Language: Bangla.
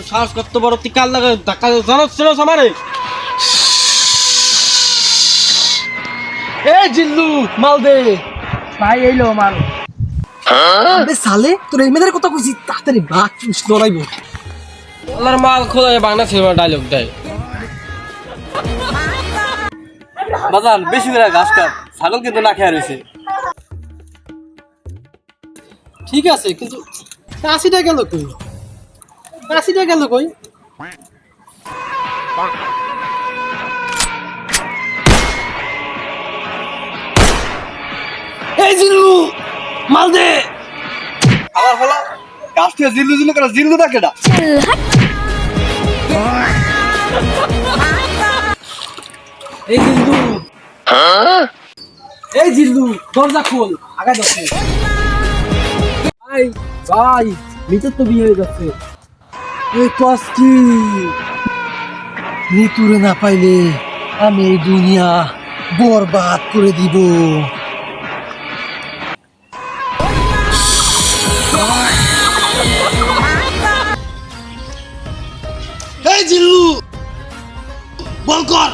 তো সাহস করতে বড় তুই কাল লাগা ধাক্কা জানাস ছিল আমারে এ জিল্লু মাল দে। ভাই এইলো মাল। আরে সালে তোর এই মেয়েদের কথা কইছি তাড়াতাড়ি ভাগ লড়াইব। আল্লাহর মাল খোলা বাংলা সিনেমা ডায়লগ দেয়। বাজান বেশি করে ঘাস কাট ছাগল কিন্তু না খেয়ে রয়েছে। ঠিক আছে কিন্তু কাশিটা গেল কই? কাশিটা গেল কই? এই জিল্লু মাল দে। আবার হলো? গাছ থেকে জিল্লু জিল্লু করে জিল্লু না। কেটা এই জিল্লু। এই জিল্লু দরজা খোল আগা যাচ্ছে। ভাই ভাই মিতের তো বিয়ে হয়ে যাচ্ছে। এই কস কি? মৃত্যুরে না পাইলে আমি এই দুনিয়া বরবাদ করে দিব। এই জিল্লু, বল কর।